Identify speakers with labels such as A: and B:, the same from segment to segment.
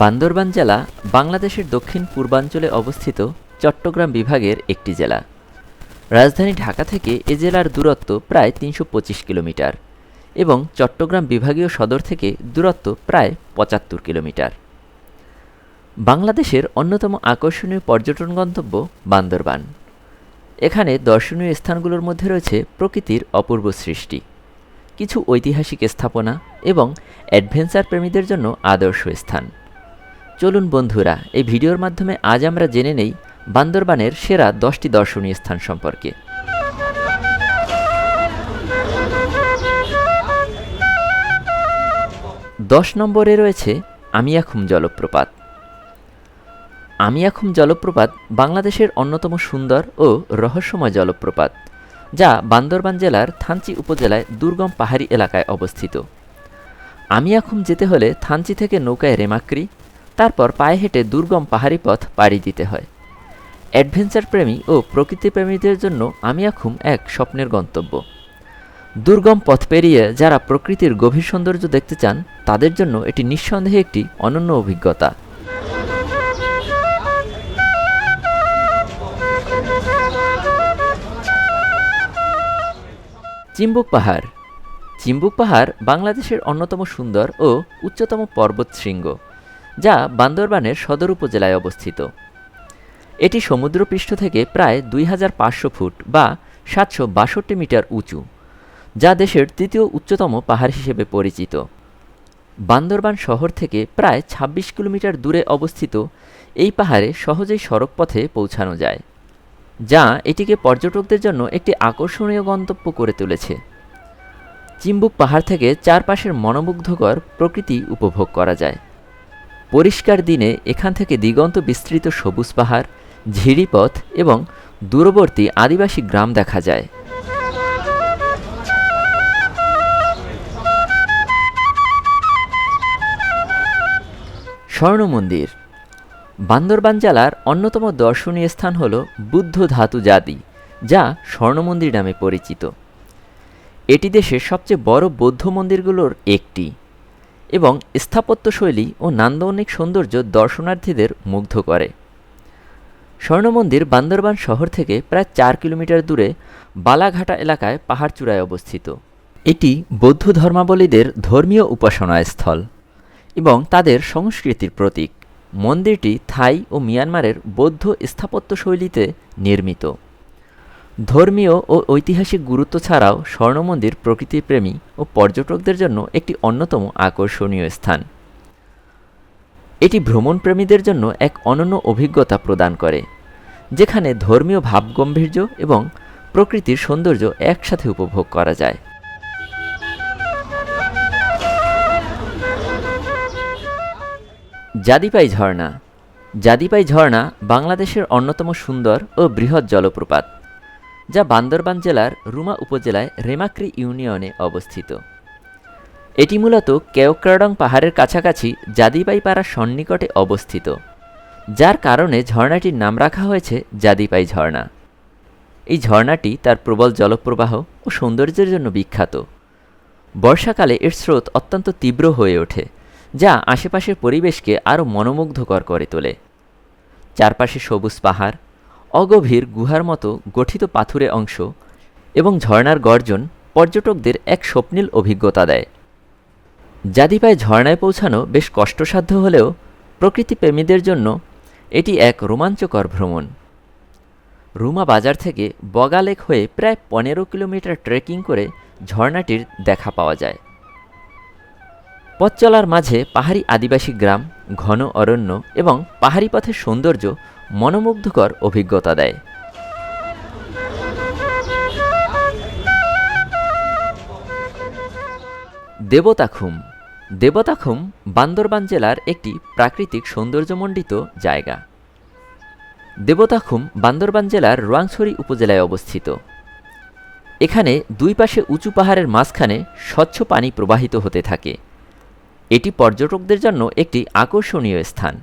A: বান্দরবান জেলা বাংলাদেশের দক্ষিণ পূর্বাঞ্চলে অবস্থিত চট্টগ্রাম বিভাগের একটি জেলা। রাজধানী ঢাকা থেকে এ জেলার দূরত্ব প্রায় তিনশো পঁচিশ কিলোমিটার এবং চট্টগ্রাম বিভাগীয় সদর থেকে দূরত্ব প্রায় পঁচাত্তর কিলোমিটার। বাংলাদেশের অন্যতম আকর্ষণীয় পর্যটন গন্তব্য বান্দরবান। এখানে দর্শনীয় স্থানগুলোর মধ্যে রয়েছে প্রকৃতির অপূর্ব সৃষ্টি, কিছু ঐতিহাসিক স্থাপনা এবং অ্যাডভেঞ্চার প্রেমীদের জন্য আদর্শ স্থান। চলুন বন্ধুরা, এই ভিডিওর মাধ্যমে আজ আমরা জেনে নেই বান্দরবানের সেরা দশটি দর্শনীয় স্থান সম্পর্কে। দশ নম্বরে রয়েছে আমিয়াখুম জলপ্রপাত। আমিয়াখুম জলপ্রপাত বাংলাদেশের অন্যতম সুন্দর ও রহস্যময় জলপ্রপাত, যা বান্দরবান জেলার থানচি উপজেলায় দুর্গম পাহাড়ি এলাকায় অবস্থিত। আমিয়াখুম যেতে হলে থানচি থেকে নৌকায় রেমাক্রি তারপর পায়ে হেঁটে দুর্গম পাহাড়ি পথ পাড়ি দিতে হয়। অ্যাডভেঞ্চার প্রেমী ও প্রকৃতিপ্রেমীদের জন্য আমিয়াখুম এক স্বপ্নের গন্তব্য। দুর্গম পথ পেরিয়ে যারা প্রকৃতির গভীর সৌন্দর্য দেখতে চান, তাদের জন্য এটি নিঃসন্দেহে একটি অনন্য অভিজ্ঞতা। চিম্বুক পাহাড়। চিম্বুক পাহাড় বাংলাদেশের অন্যতম সুন্দর ও উচ্চতম পর্বত শৃঙ্গ যা বান্দরবানের সদর উপজেলায় অবস্থিত। এটি সমুদ্রপৃষ্ঠ থেকে প্রায় দুই হাজার পাঁচশো ফুট বা সাতশো বাষট্টি মিটার উঁচু, যা দেশের তৃতীয় উচ্চতম পাহাড় হিসেবে পরিচিত। বান্দরবান শহর থেকে প্রায় ২৬ কিলোমিটার দূরে অবস্থিত এই পাহাড়ে সহজেই সড়কপথে পৌঁছানো যায়, যা এটিকে পর্যটকদের জন্য একটি আকর্ষণীয় গন্তব্য করে তুলেছে। চিম্বুক পাহাড় থেকে চারপাশের মনোমুগ্ধকর প্রকৃতি উপভোগ করা যায়। পরিষ্কার দিনে এখান থেকে দিগন্ত বিস্তৃত সবুজ পাহাড় ঝিরিপথ এবং দূরবর্তী আদিবাসী গ্রাম দেখা যায়। স্বর্ণ মন্দির। বান্দরবান জেলার অন্যতম দর্শনীয় স্থান হল বুদ্ধ ধাতু জাতি, যা স্বর্ণ মন্দির নামে পরিচিত। এটি দেশের সবচেয়ে বড় বৌদ্ধ মন্দিরগুলোর একটি। এবং স্থাপত্যশৈলী ও নান্দনিক সৌন্দর্য দর্শনার্থীদের মুগ্ধ করে। স্বর্ণ মন্দির বান্দরবান শহর থেকে প্রায় চার কিলোমিটার দূরে বালাঘাটা এলাকায় পাহাড় চূড়ায় অবস্থিত। এটি বৌদ্ধ ধর্মাবলীদের ধর্মীয় উপাসনা স্থল এবং তাদের সংস্কৃতির প্রতীক। মন্দিরটি থাই ও মিয়ানমারের বৌদ্ধ স্থাপত্যশৈলীতে নির্মিত। ধর্মীয় ও ঐতিহাসিক গুরুত্ব ছাড়াও স্বর্ণমন্দির প্রকৃতিপ্রেমী ও পর্যটকদের জন্য একটি অন্যতম আকর্ষণীয় স্থান। এটি ভ্রমণপ্রেমীদের জন্য এক অনন্য অভিজ্ঞতা প্রদান করে, যেখানে ধর্মীয় ভাবগম্ভীর্য এবং প্রকৃতির সৌন্দর্য একসাথে উপভোগ করা যায়। জাদিপাই ঝর্ণা। জাদিপাই ঝর্ণা বাংলাদেশের অন্যতম সুন্দর ও বৃহৎ জলপ্রপাত। যা বান্দরবান জেলার রুমা উপজেলায় রেমাক্রি ইউনিয়নে অবস্থিত। এটি মূলত কেওক্রাডং পাহাড়ের কাছাকাছি জাদিপাই পাড়ার সন্নিকটে অবস্থিত, যার কারণে ঝর্ণাটির নাম রাখা হয়েছে জাদিপাই ঝর্ণা। এই ঝর্ণাটি তার প্রবল জলপ্রবাহ ও সৌন্দর্যের জন্য বিখ্যাত। বর্ষাকালে এর স্রোত অত্যন্ত তীব্র হয়ে ওঠে, যা আশেপাশের পরিবেশকে আরও মনোমুগ্ধকর করে তোলে। চারপাশে সবুজ পাহাড় অগভীর গুহার মতো গঠিত পাথুরে অংশ এবং ঝর্ণার গর্জন পর্যটকদের এক স্বপ্নীল অভিজ্ঞতা দেয়। জাদিপায় ঝর্ণায় পৌঁছানো বেশ কষ্টসাধ্য হলেও প্রকৃতিপ্রেমীদের জন্য এটি এক রোমাঞ্চকর ভ্রমণ। রুমা বাজার থেকে বগালেক হয়ে প্রায় পনেরো কিলোমিটার ট্রেকিং করে ঝর্ণাটির দেখা পাওয়া যায়। পথ চলার মাঝে পাহাড়ি আদিবাসী গ্রাম, ঘন অরণ্য এবং পাহাড়ি পথের সৌন্দর্য মনোমুগ্ধকর অভিজ্ঞতা দেয়। দেবতাখুম। দেবতাখুম বান্দরবান জেলার একটি প্রাকৃতিক সৌন্দর্যমণ্ডিত জায়গা। দেবতাখুম বান্দরবান জেলার রোয়াংছড়ি উপজেলায় অবস্থিত। এখানে দুই পাশে উঁচু পাহাড়ের মাঝখানে স্বচ্ছ পানি প্রবাহিত হতে থাকে। এটি পর্যটকদের জন্য একটি আকর্ষণীয় স্থান।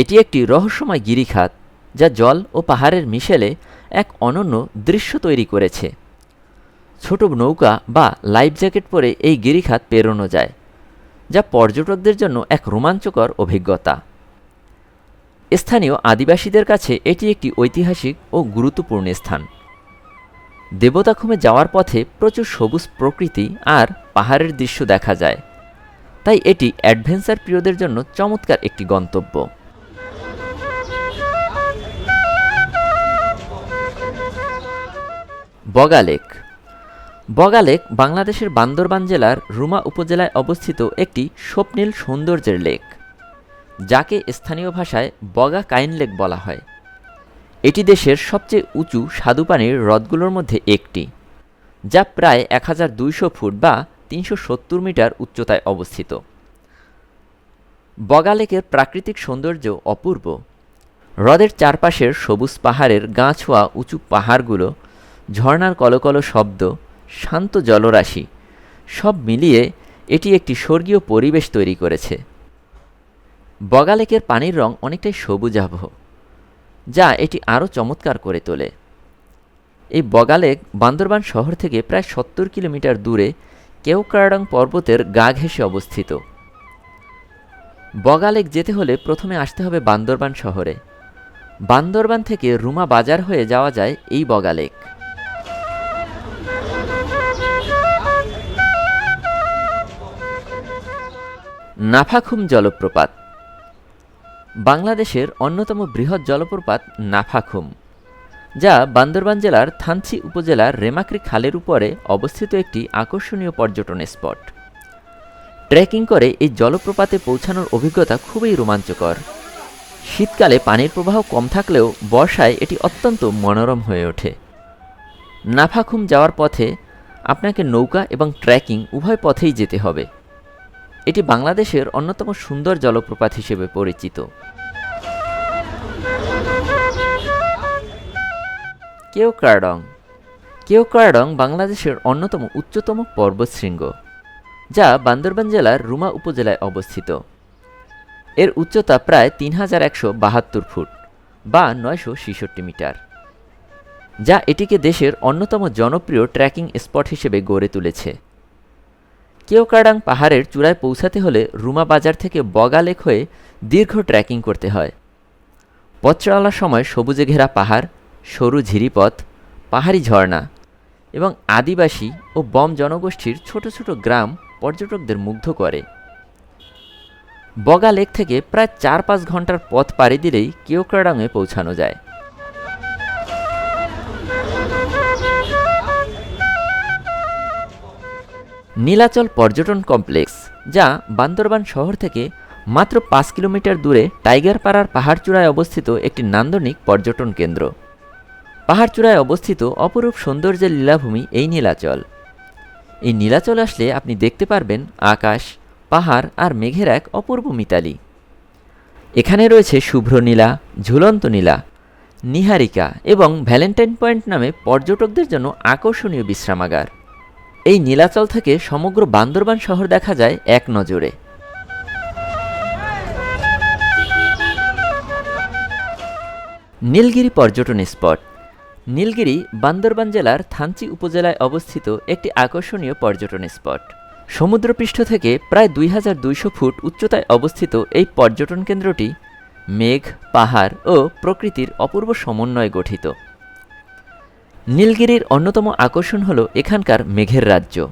A: এটি একটি রহস্যময় গিরিখাত, যা জল ও পাহাড়ের মিশেলে এক অনন্য দৃশ্য তৈরি করেছে। ছোট নৌকা বা লাইফ জ্যাকেট পরে এই গিরিখাত পেরোনো যায়, যা পর্যটকদের জন্য এক রোমাঞ্চকর অভিজ্ঞতা। স্থানীয় আদিবাসীদের কাছে এটি একটি ঐতিহাসিক ও গুরুত্বপূর্ণ স্থান। দেবতাখুমে যাওয়ার পথে প্রচুর সবুজ প্রকৃতি আর পাহাড়ের দৃশ্য দেখা যায়, তাই এটি অ্যাডভেঞ্চার প্রিয়দের জন্য চমৎকার একটি গন্তব্য। বগালেক। বগালেক বাংলাদেশের বান্দরবান জেলার রুমা উপজেলায় অবস্থিত একটি স্বপ্নীল সৌন্দর্যের লেক, যাকে স্থানীয় ভাষায় বগা কাইন লেক বলা হয়। এটি দেশের সবচেয়ে উঁচু স্বাদুপানির হ্রদগুলোর মধ্যে একটি, যা প্রায় এক হাজার দুইশো ফুট বা তিনশো সত্তর মিটার উচ্চতায় অবস্থিত। বগালেকের প্রাকৃতিক সৌন্দর্য অপূর্ব। হ্রদের চারপাশের সবুজ পাহাড়ের গা ছোঁয়া উঁচু পাহাড়গুলো ঝর্ণার কলকল শব্দ, শান্ত জলরাশি, সব মিলিয়ে এটি একটি স্বর্গীয় পরিবেশ তৈরি করেছে। বগালেকের পানির রং অনেকটাই সবুজাভ, যা এটি আরও চমৎকার করে তোলে। এই বগালেক বান্দরবান শহর থেকে প্রায় সত্তর কিলোমিটার দূরে কেওকারাডং পর্বতের গা ঘেঁষে অবস্থিত। বগালেক যেতে হলে প্রথমে আসতে হবে বান্দরবান শহরে। বান্দরবান থেকে রুমা বাজার হয়ে যাওয়া যায় এই বগালেক। নাফাখুম জলপ্রপাত। বাংলাদেশের অন্যতম বৃহৎ জলপ্রপাত নাফাখুম, যা বান্দরবান জেলার থানচি উপজেলার রেমাক্রি খালের উপরে অবস্থিত একটি আকর্ষণীয় পর্যটন স্পট। ট্রেকিং করে এই জলপ্রপাতে পৌঁছানোর অভিজ্ঞতা খুবই রোমাঞ্চকর। শীতকালে পানির প্রবাহ কম থাকলেও বর্ষায় এটি অত্যন্ত মনোরম হয়ে ওঠে। নাফাখুম যাওয়ার পথে আপনাকে নৌকা এবং ট্রেকিং উভয় পথেই যেতে হবে। এটি বাংলাদেশের অন্যতম সুন্দর জলপ্রপাত হিসেবে পরিচিত। কেওক্রাডং। কেওক্রাডং বাংলাদেশের অন্যতম উচ্চতম পর্বতশৃঙ্গ, যা বান্দরবান জেলার রুমা উপজেলায় অবস্থিত। এর উচ্চতা প্রায় তিন হাজার একশো বাহাত্তর ফুট বা নয়শো ছেষট্টি মিটার, যা এটিকে দেশের অন্যতম জনপ্রিয় ট্রেকিং স্পট হিসেবে গড়ে তুলেছে। কেওকাডাং পাহাড়ের চূড়ায় পৌঁছাতে হলে রুমা বাজার থেকে বগা বগালেক হয়ে দীর্ঘ ট্রেকিং করতে হয়। পথ চলার সময় সবুজে ঘেরা পাহাড়, সরু ঝিরিপথ, পাহাড়ি ঝর্ণা এবং আদিবাসী ও বম জনগোষ্ঠীর ছোট ছোট গ্রাম পর্যটকদের মুগ্ধ করে। বগা লেক থেকে প্রায় চার পাঁচ ঘণ্টার পথ পাড়ি দিলেই কেওক্রাডাংয়ে পৌঁছানো যায়। নীলাচল পর্যটন কমপ্লেক্স, যা বান্দরবান শহর থেকে মাত্র পাঁচ কিলোমিটার দূরে টাইগার পাড়ার পাহাড়চূড়ায় অবস্থিত একটি নান্দনিক পর্যটন কেন্দ্র। পাহাড়চূড়ায় অবস্থিত অপরূপ সৌন্দর্যের লীলাভূমি এই নীলাচল। এই নীলাচল আসলে আপনি দেখতে পারবেন আকাশ, পাহাড় আর মেঘের এক অপূর্ব মিতালি। এখানে রয়েছে শুভ্র নীলা, ঝুলন্ত নীলা, নিহারিকা এবং ভ্যালেন্টাইন পয়েন্ট নামে পর্যটকদের জন্য আকর্ষণীয় বিশ্রামাগার। এই নীলাচল থেকে সমগ্র বান্দরবান শহর দেখা যায় এক নজরে। নীলগিরি পর্যটন স্পট। নীলগিরি বান্দরবান জেলার থানচি উপজেলায় অবস্থিত একটি আকর্ষণীয় পর্যটন স্পট। সমুদ্রপৃষ্ঠ থেকে প্রায় দুই হাজার দুইশো ফুট উচ্চতায় অবস্থিত এই পর্যটন কেন্দ্রটি মেঘ, পাহাড় ও প্রকৃতির অপূর্ব সমন্বয়ে গঠিত। নীলগিরির অন্যতম আকর্ষণ হল এখানকার মেঘের রাজ্য।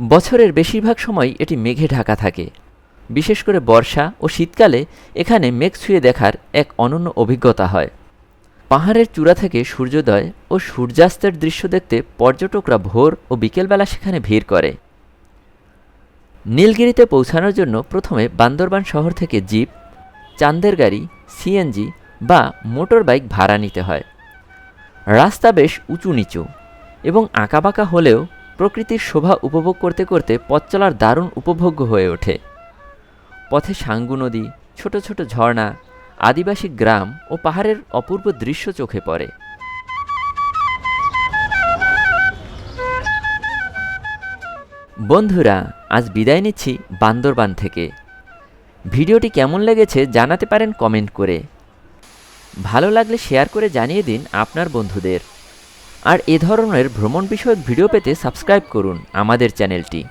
A: বছরের বেশিরভাগ সময় এটি মেঘে ঢাকা থাকে। বিশেষ করে বর্ষা ও শীতকালে এখানে মেঘ ছুঁয়ে দেখার এক অনন্য অভিজ্ঞতা হয়। পাহাড়ের চূড়া থেকে সূর্যোদয় ও সূর্যাস্তের দৃশ্য দেখতে পর্যটকরা ভোর ও বিকেলবেলা সেখানে ভিড় করে। নীলগিরিতে পৌঁছানোর জন্য প্রথমে বান্দরবান শহর থেকে জিপ, চান্দের গাড়ি, সিএনজি বা মোটর বাইক ভাড়া নিতে হয়। রাস্তা বেশ উঁচু নিচু এবং আঁকাবাঁকা হলেও প্রকৃতির শোভা উপভোগ করতে করতে পথ চলার দারুণ উপভোগ্য হয়ে ওঠে। পথে সাঙ্গু নদী, ছোট ছোট ঝর্ণা, আদিবাসী গ্রাম ও পাহাড়ের অপূর্ব দৃশ্য চোখে পড়ে। বন্ধুরা, আজ বিদায় নিচ্ছি বান্দরবান থেকে। ভিডিওটি কেমন লেগেছে জানাতে পারেন কমেন্ট করে। ভালো লাগলে শেয়ার করে জানিয়ে দিন আপনার বন্ধুদের। আর এ ধরনের ভ্রমণ বিষয়ক ভিডিও পেতে সাবস্ক্রাইব করুন আমাদের চ্যানেলটি।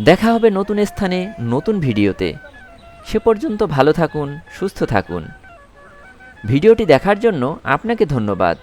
A: দেখা হবে নতুন স্থানে, নতুন ভিডিওতে। সে পর্যন্ত ভালো থাকুন, সুস্থ থাকুন। ভিডিওটি দেখার জন্য আপনাকে ধন্যবাদ।